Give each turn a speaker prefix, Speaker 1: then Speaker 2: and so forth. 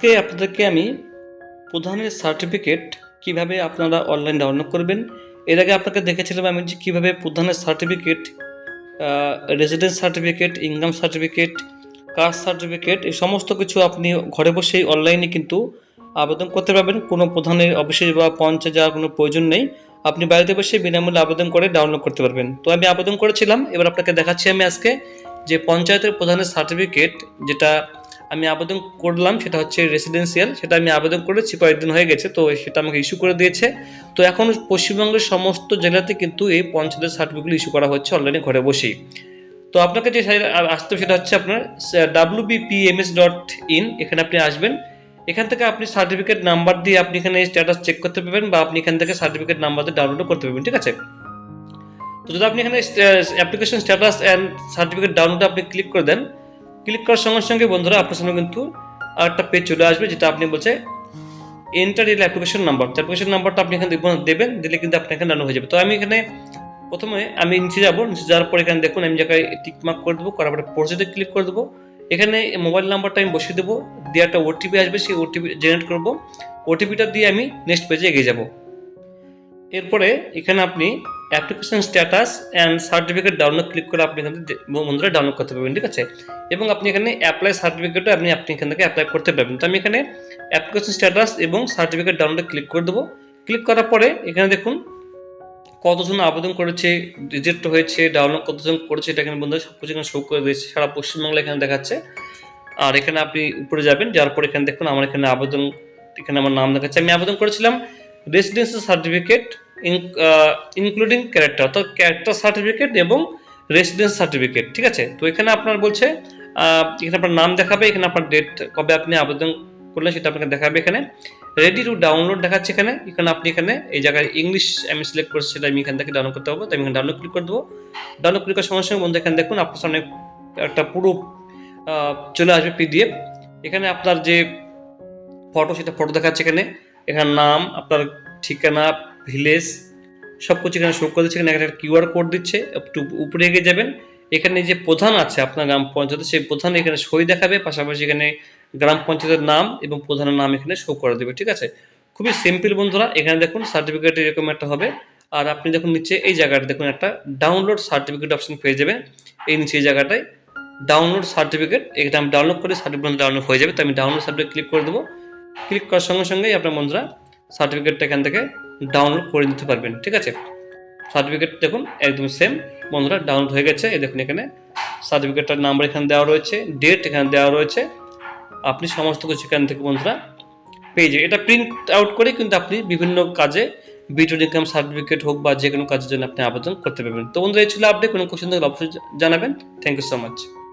Speaker 1: আজকে আপনাদেরকে আমি প্রধানের সার্টিফিকেট কীভাবে আপনারা অনলাইন ডাউনলোড করবেন, এর আগে আপনাকে দেখেছিলাম আমি যে কীভাবে প্রধানের certificate residence certificate income certificate caste certificate এই সমস্ত কিছু আপনি ঘরে বসেই অনলাইনে কিন্তু আবেদন করতে পারবেন। কোনো প্রধানের অফিসে বা পঞ্চায়েত যাওয়ার কোনো প্রয়োজন নেই। আপনি বাড়িতে বসে বিনামূল্যে আবেদন করে ডাউনলোড করতে পারবেন। তো আমি আবেদন করেছিলাম, এবার আপনাকে দেখাচ্ছি আমি আজকে যে পঞ্চায়েতের প্রধানের সার্টিফিকেট যেটা আমি আবেদন করলাম, সেটা হচ্ছে রেসিডেন্সিয়াল সেটা আমি আবেদন করেছি, কয়েকদিন হয়ে গেছে, তো সেটা আমাকে ইস্যু করে দিয়েছে। তো এখন পশ্চিমবঙ্গের সমস্ত জেলাতে কিন্তু এই পঞ্চায়েতের সার্টিফিকেট ইস্যু করা হচ্ছে অনলাইনে ঘরে বসেই। তো আপনাকে যে আসতে সেটা হচ্ছে আপনার ডাব্লিউ বিপিএমএস ডট ইন এখানে আপনি আসবেন। এখান থেকে আপনি সার্টিফিকেট নাম্বার দিয়ে আপনি এখানে স্ট্যাটাস চেক করতে পারবেন বা আপনি এখান থেকে সার্টিফিকেট নাম্বার দিয়ে ডাউনলোড করতে পারবেন, ঠিক আছে? তো যদি আপনি এখানে অ্যাপ্লিকেশন স্ট্যাটাস অ্যান্ড সার্টিফিকেট ডাউনলোডে আপনি ক্লিক করে দেন ক্লিক করার সঙ্গে সঙ্গে বন্ধুরা আপনার সামনে কিন্তু আরেকটা পেজ চলে আসবে, যেটা আপনি বলছে enter ill application number application নাম্বারটা আপনি এখানে দেবেন, দিলে কিন্তু আপনি এখানে ডাউনলোড হয়ে যাবে। তো আমি এখানে প্রথমে আমি নিচে যাব, নিচে যাওয়ার পর এখানে দেখুন আমি জায়গায় টিকমার্ক করে দেবো, করার পরে প্রসিডে ক্লিক করে দেবো। এখানে মোবাইল নাম্বারটা আমি বসিয়ে দেবো, দিয়ে একটা ওটিপি আসবে, সেই ওটিপি জেনারেট করব। ওটিপিটা দিয়ে আমি নেক্সট পেজে এগিয়ে যাব। এরপরে এখানে আপনি application status and certificate download click করে আপনি এখান থেকে বন্ধুরা ডাউনলোড করতে পারবেন, ঠিক আছে? এবং আপনি এখানে অ্যাপ্লাই সার্টিফিকেটও আপনি আপনি এখান থেকে অ্যাপ্লাই করতে পারবেন। তো আমি এখানে অ্যাপ্লিকেশন স্ট্যাটাস এবং সার্টিফিকেট ডাউনলোডে ক্লিক করে দেবো। ক্লিক করার পরে এখানে দেখুন কতজন আবেদন করেছে রিজেক্ট হয়েছে ডাউনলোড কতজন করেছে, এটা এখানে বন্ধুরা সব কিছু এখানে শো করে দিয়েছে। সারা পশ্চিমবাংলা এখানে দেখাচ্ছে। আর এখানে আপনি উপরে যাবেন, যাওয়ার পর এখানে দেখুন আমার এখানে আবেদন, এখানে আমার নাম দেখাচ্ছে। আমি আবেদন করেছিলাম রেসিডেন্সিয়াল সার্টিফিকেট ইনক্লুডিং ক্যারেক্টার অর্থাৎ ক্যারেক্টার সার্টিফিকেট এবং রেসিডেন্স সার্টিফিকেট ঠিক আছে? তো এখানে আপনার বলছে এখানে আপনার নাম দেখাবে, এখানে আপনার ডেট কবে আপনি আবেদন করলেন সেটা আপনাকে দেখাবে এখানে। রেডি টু ডাউনলোড দেখাচ্ছে এখানে। এখানে আপনি এখানে এই জায়গায় ইংলিশ আমি সিলেক্ট করছি সেটা আমি এখান থেকে ডাউনলোড করতে পারব। তো আমি এখানে ডাউনলোড ক্লিক করে দেবো। ডাউনলোড ক্লিক করার সঙ্গে সঙ্গে বন্ধু, এখানে দেখুন আপনার সামনে একটা পুরো চলে আসবে পিডিএফ এখানে আপনার যে ফটো সেটা ফটো দেখাচ্ছে এখানে। এখানে নাম, আপনার ঠিকানা ভিলেজ সব কিছু এখানে শো করে দিচ্ছে। এখানে একটা কিউআর কোড দিচ্ছে, একটু উপরে এগিয়ে যাবেন। এখানে যে প্রধান আছে আপনার গ্রাম পঞ্চায়েতে, সেই প্রধান এখানে সই দেখাবে। পাশাপাশি এখানে গ্রাম পঞ্চায়েতের নাম এবং প্রধানের নাম এখানে শো করে দেবে, ঠিক আছে? খুবই সিম্পল বন্ধুরা, এখানে দেখুন সার্টিফিকেট এরকম একটা হবে। আর আপনি দেখুন নিচে এই জায়গাটা দেখুন একটা ডাউনলোড সার্টিফিকেট অপশন পেয়ে যাবেন। এই নিচে এই জায়গাটায় ডাউনলোড সার্টিফিকেট এটা আমি ডাউনলোড করে সার্টিফিকেট ডাউনলোড হয়ে যাবে, তো আমি ডাউনলোড সার্টিফিকেট ক্লিক করে দেবো। ক্লিক করার সঙ্গে সঙ্গেই আপনার বন্ধুরা সার্টিফিকেটটা এখান থেকে ডাউনলোড করে নিতে পারবেন, ঠিক আছে? সার্টিফিকেট দেখুন, একদম সেম বন্ধুরা ডাউনলোড হয়ে গেছে। এই দেখুন এখানে সার্টিফিকেটটার নাম্বার এখানে দেওয়া রয়েছে ডেট এখানে দেওয়া রয়েছে। আপনি সমস্ত কিছু এখান থেকে বন্ধুরা পেয়ে যাবেন। এটা প্রিন্ট আউট করে কিন্তু আপনি বিভিন্ন কাজে ভিডিও ইনকাম সার্টিফিকেট হোক বা যে কোনো কাজের জন্য আপনি আবেদন করতে পারবেন। তো বন্ধুরা, এই ছিল আপডেট কোনো কোশ্চেন থাকলে অবশ্যই জানাবেন। Thank you so much